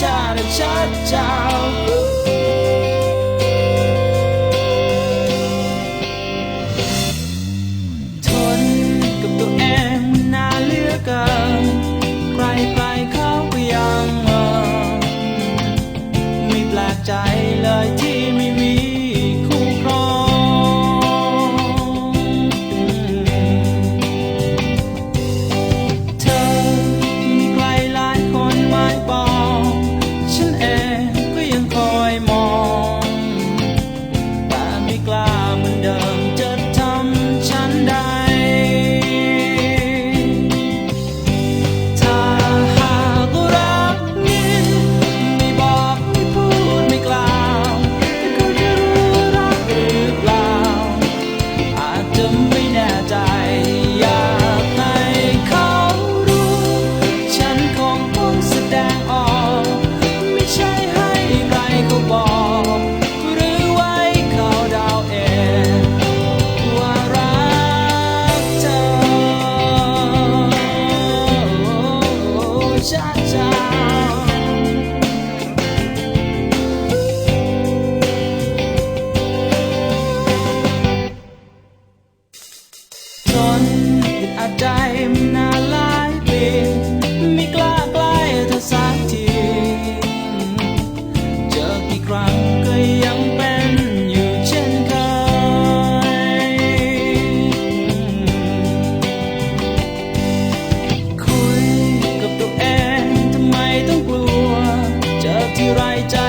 ชาชาชาทนกับตัวเองมานานเหลือเกินใครใครเขาก็ยังมองไม่แปลกใจเลยที่ ที่ไรจะ